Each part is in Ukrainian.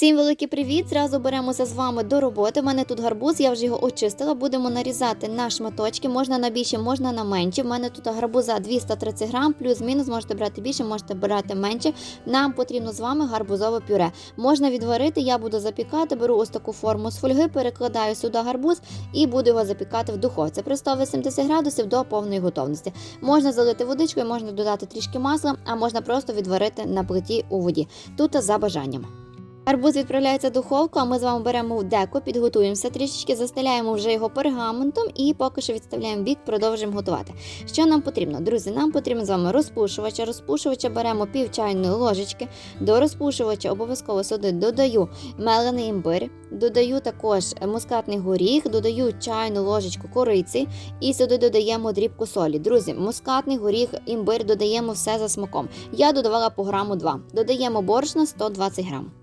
Всім великий привіт! Зразу беремося з вами до роботи. У мене тут гарбуз, я вже його очистила. Будемо нарізати на шматочки. Можна на більше, можна на менші. У мене тут гарбуза 230 грам, плюс-мінус можете брати більше, можете брати менше. Нам потрібно з вами гарбузове пюре. Можна відварити, я буду запікати. Беру ось таку форму з фольги, перекладаю сюди гарбуз і буду його запікати в духовці при 180 градусів до повної готовності. Можна залити водичкою, можна додати трішки масла, а можна просто відварити на плиті у воді. Тут за бажанням. Арбуз відправляється в духовку, а ми з вами беремо деко, підготуємося трішечки, застеляємо вже його пергаментом і поки що відставляємо в бік, продовжуємо готувати. Що нам потрібно? Друзі, нам потрібно з вами розпушувача. Розпушувача беремо пів чайної ложечки. До розпушувача обов'язково сюди додаю мелений імбир, додаю також мускатний горіх, додаю чайну ложечку кориці і сюди додаємо дрібку солі. Друзі, мускатний горіх, імбир додаємо все за смаком. Я додавала по граму 2. Додаємо борошна 120 грам.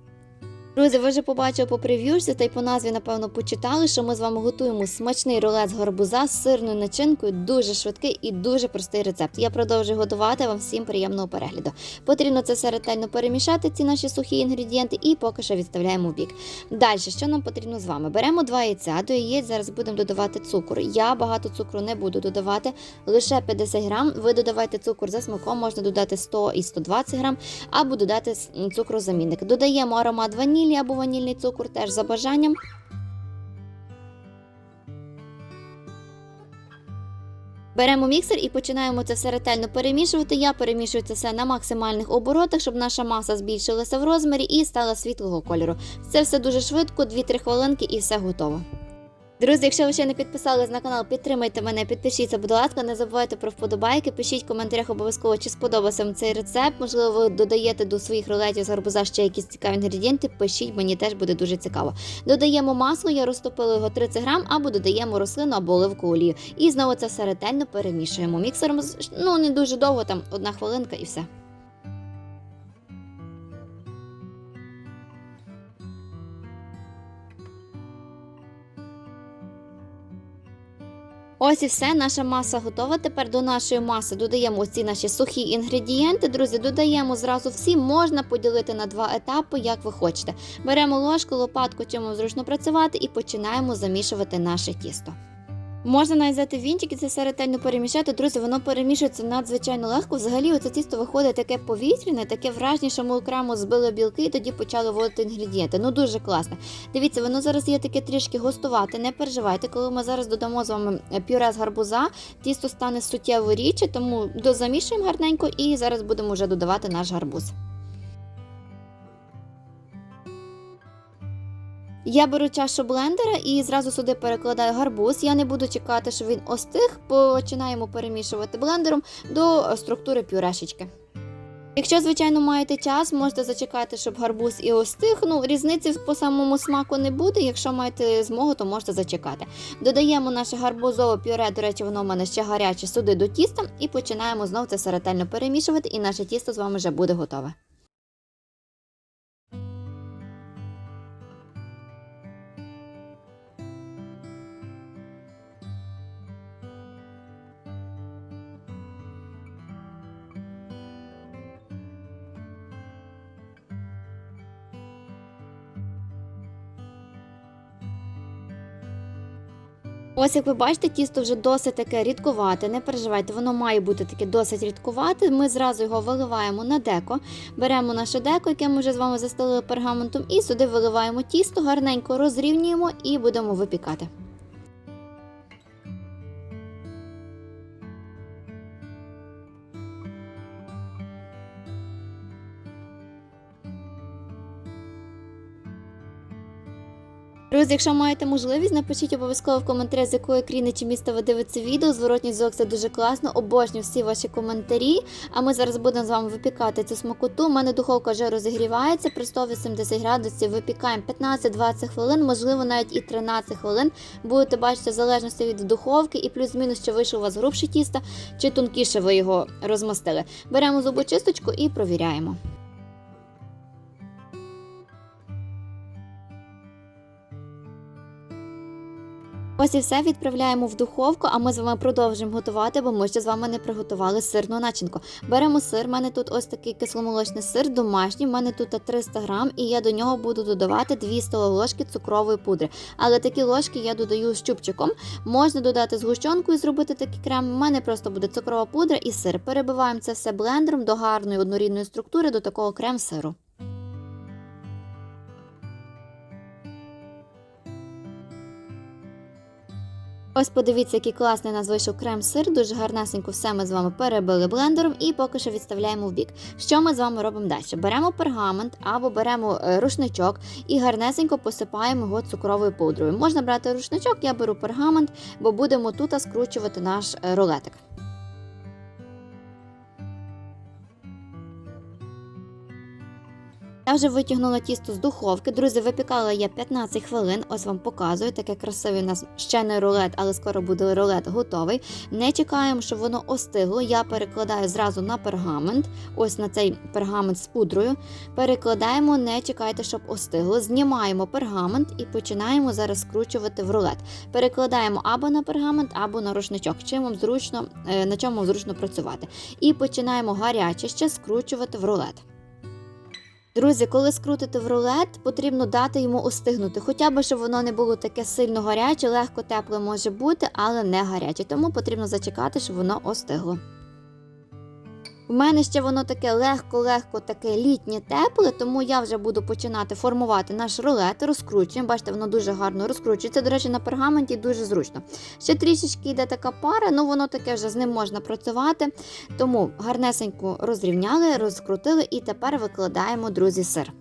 Друзі, ви вже побачили по прев'юшці та й по назві, напевно, почитали, що ми з вами готуємо смачний рулет з гарбуза з сирною начинкою. Дуже швидкий і дуже простий рецепт. Я продовжую готувати вам всім приємного перегляду. Потрібно це все ретельно перемішати, ці наші сухі інгредієнти, і поки що відставляємо в бік. Далі, що нам потрібно з вами? Беремо два яйця, до яєць зараз будемо додавати цукор. Я багато цукру не буду додавати, лише 50 грам. Ви додавайте цукор за смаком, можна додати 100 і 120 грам, або додати цукрозамінник. Додаємо аромат ванілі або ванільний цукор теж за бажанням. Беремо міксер і починаємо це все ретельно перемішувати. Я перемішую це все на максимальних оборотах, щоб наша маса збільшилася в розмірі і стала світлого кольору. Це все дуже швидко, 2-3 хвилинки і все готово. Друзі, якщо ви ще не підписались на канал, підтримайте мене, підпишіться, будь ласка, не забувайте про вподобайки. Пишіть в коментарях обов'язково, чи сподобався вам цей рецепт. Можливо, ви додаєте до своїх рулетів з гарбуза ще якісь цікаві інгредієнти. Пишіть, мені теж буде дуже цікаво. Додаємо масло, я розтопила його 30 грам, або додаємо рослину або оливкову олію. І знову це все ретельно перемішуємо. Міксером ну не дуже довго, там одна хвилинка і все. Ось і все, наша маса готова. Тепер до нашої маси додаємо ці наші сухі інгредієнти. Друзі, додаємо зразу всі, можна поділити на два етапи, як ви хочете. Беремо ложку, лопатку, вам зручно працювати, і починаємо замішувати наше тісто. Можна навіть взяти вінчик і це все ретельно перемішати. Друзі, воно перемішується надзвичайно легко. Взагалі, оце тісто виходить таке повітряне, таке враження, що ми окремо збили білки і тоді почали вводити інгредієнти. Ну дуже класно. Дивіться, воно зараз є таке трішки густувати. Не переживайте, коли ми зараз додамо з вами пюре з гарбуза, тісто стане суттєво рідше, тому дозамішуємо гарненько і зараз будемо вже додавати наш гарбуз. Я беру чашу блендера і зразу сюди перекладаю гарбуз. Я не буду чекати, що він остиг. Починаємо перемішувати блендером до структури пюрешечки. Якщо, звичайно, маєте час, можете зачекати, щоб гарбуз і остиг. Ну, різниці по самому смаку не буде. Якщо маєте змогу, то можете зачекати. Додаємо наше гарбузове пюре, до речі, воно в мене ще гаряче сюди до тіста, і починаємо знову це все ретельно перемішувати, і наше тісто з вами вже буде готове. Ось, як ви бачите, тісто вже досить таке рідкувате. Не переживайте, воно має бути таке досить рідкувате. Ми зразу його виливаємо на деко. Беремо наше деко, яке ми вже з вами застелили пергаментом, і сюди виливаємо тісто, гарненько розрівнюємо і будемо випікати. Друзі, якщо маєте можливість, напишіть обов'язково в коментарі, з якої країни чи міста ви дивитеся відео. Зворотній зв'язок це дуже класно. Обожнюю всі ваші коментарі. А ми зараз будемо з вами випікати цю смакоту. У мене духовка вже розігрівається при 180 градусів. Випікаємо 15-20 хвилин, можливо, навіть і 13 хвилин. Будете бачити в залежності від духовки і плюс-мінус, чи вийшло у вас грубше тісто, чи тонкіше ви його розмастили. Беремо зубочисточку і провіряємо. Ось і все відправляємо в духовку, а ми з вами продовжимо готувати, бо ми ще з вами не приготували сирну начинку. Беремо сир, в мене тут ось такий кисломолочний сир домашній, в мене тут 300 грам, і я до нього буду додавати 2 столові ложки цукрової пудри. Але такі ложки я додаю з чубчиком. Можна додати згущенку і зробити такий крем. У мене просто буде цукрова пудра і сир. Перебиваємо це все блендером до гарної однорідної структури, до такого крем-сиру. Ось подивіться, який класний у нас вийшов крем-сир. Дуже гарнесенько все ми з вами перебили блендером і поки що відставляємо в бік. Що ми з вами робимо далі? Беремо пергамент або беремо е, рушничок і гарнесенько посипаємо його цукровою пудрою. Можна брати рушничок, я беру пергамент, бо будемо тут скручувати наш е, рулетик. Я вже витягнула тісто з духовки. Друзі, випікала я 15 хвилин. Ось вам показую. Таке красивий у нас ще не рулет, але скоро буде рулет готовий. Не чекаємо, щоб воно остигло. Я перекладаю зразу на пергамент. Ось на цей пергамент з пудрою. Перекладаємо, не чекайте, щоб остигло. Знімаємо пергамент і починаємо зараз скручувати в рулет. Перекладаємо або на пергамент, або на рушничок. Чим вам зручно, е, на чому зручно працювати. І починаємо гаряче ще скручувати в рулет. Друзі, коли скрутите в рулет, потрібно дати йому остигнути. Хоча б щоб воно не було таке сильно гаряче, легко тепле може бути, але не гаряче. Тому потрібно зачекати, щоб воно остигло. У мене ще воно таке легко-легко, таке літнє тепле, тому я вже буду починати формувати наш рулет, розкручуємо. Бачите, воно дуже гарно розкручується. До речі, на пергаменті дуже зручно. Ще трішечки йде така пара, ну воно таке вже з ним можна працювати. Тому гарнесенько розрівняли, розкрутили і тепер викладаємо, друзі, сир.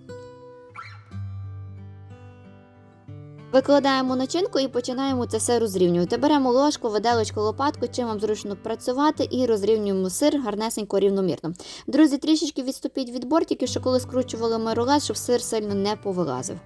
Викладаємо начинку і починаємо це все розрівнювати. Беремо ложку, виделочку, лопатку, чим вам зручно працювати, і розрівнюємо сир гарнесенько рівномірно. Друзі, трішечки відступіть від бортиків, що коли скручували ми рулет, щоб сир сильно не повилазив.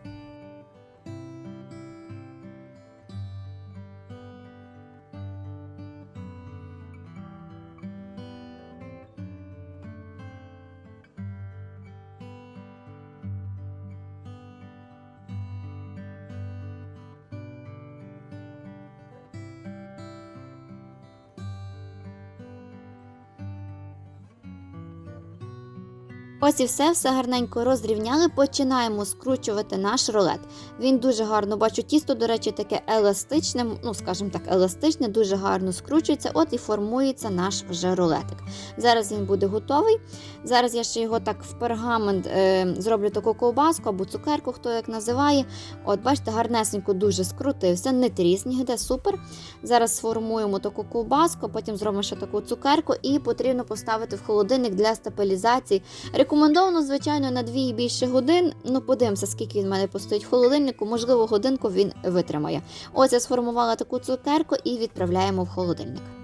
Ось і все, все гарненько розрівняли. Починаємо скручувати наш рулет. Він дуже гарно бачу. Тісто, до речі, таке еластичне, ну скажімо так, еластичне, дуже гарно скручується. От і формується наш вже рулетик. Зараз він буде готовий. Зараз я ще його так в пергамент е, зроблю таку ковбаску або цукерку, хто як називає. От, бачите, гарнесенько дуже скрутився, не тріс нігде, супер. Зараз сформуємо таку ковбаску, потім зробимо ще таку цукерку, і потрібно поставити в холодильник для стабілізації. Рекомендовано, звичайно, на 2 і більше годин. Ну, подивимося, скільки він в мене постоїть в холодильнику. Можливо, годинку він витримає. Ось я сформувала таку цукерку і відправляємо в холодильник.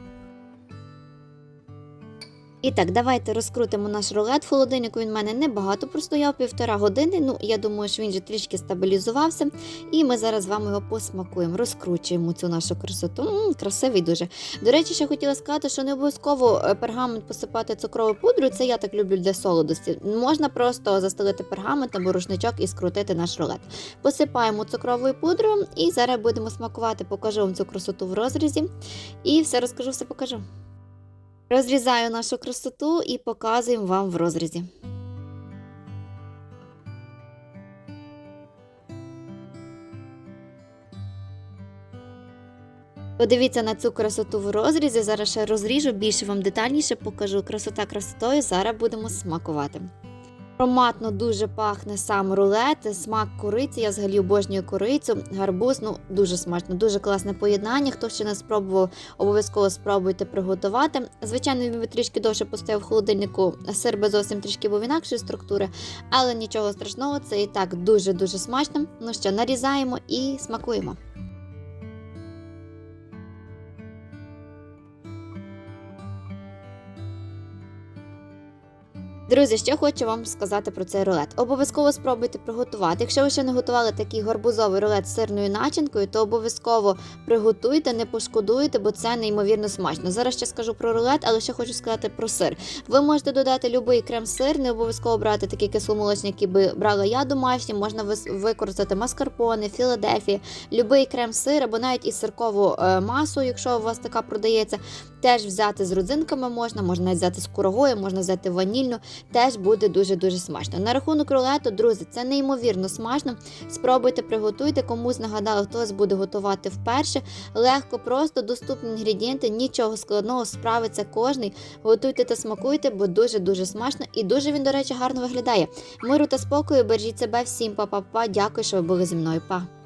І так, давайте розкрутимо наш рулет. В він в мене небагато простояв, півтора години. Ну, я думаю, що він вже трішки стабілізувався. І ми зараз з вами його посмакуємо, розкручуємо цю нашу красоту. М-м, красивий дуже. До речі, ще хотіла сказати, що не обов'язково е, пергамент посипати цукровою пудрою. Це я так люблю для солодості. Можна просто застелити пергамент або рушничок і скрутити наш рулет. Посипаємо цукровою пудрою і зараз будемо смакувати. Покажу вам цю красоту в розрізі. І все розкажу, все покажу. Розрізаю нашу красоту і показуємо вам в розрізі. Подивіться на цю красоту в розрізі. Зараз ще розріжу, більше вам детальніше покажу. Красота красотою. Зараз будемо смакувати. Ароматно дуже пахне сам рулет, смак куриці. Я взагалі обожнюю корицю, гарбуз. Ну дуже смачно, дуже класне поєднання. Хто ще не спробував, обов'язково спробуйте приготувати. Звичайно, він трішки довше постояв в холодильнику. Сир би зовсім трішки був інакшої структури, але нічого страшного, це і так дуже дуже смачно. Ну що, нарізаємо і смакуємо. Друзі, ще хочу вам сказати про цей рулет. Обов'язково спробуйте приготувати. Якщо ви ще не готували такий гарбузовий рулет з сирною начинкою, то обов'язково приготуйте, не пошкодуйте, бо це неймовірно смачно. Зараз ще скажу про рулет, але ще хочу сказати про сир. Ви можете додати будь-який крем-сир, не обов'язково брати такий кисломолочний, який би брала я домашній. Можна використати маскарпоне, Філадельфія, будь-який крем-сир або навіть і сиркову е, масу, якщо у вас така продається. Теж взяти з родзинками можна, можна взяти з курагою, можна взяти ванільну, теж буде дуже-дуже смачно. На рахунок рулету, друзі, це неймовірно смачно. Спробуйте, приготуйте, комусь нагадали, хтось буде готувати вперше. Легко, просто доступні інгредієнти, нічого складного, справиться кожний. Готуйте та смакуйте, бо дуже-дуже смачно і дуже він, до речі, гарно виглядає. Миру та спокою, бережіть себе всім, па-па-па. Дякую, що ви були зі мною. Па.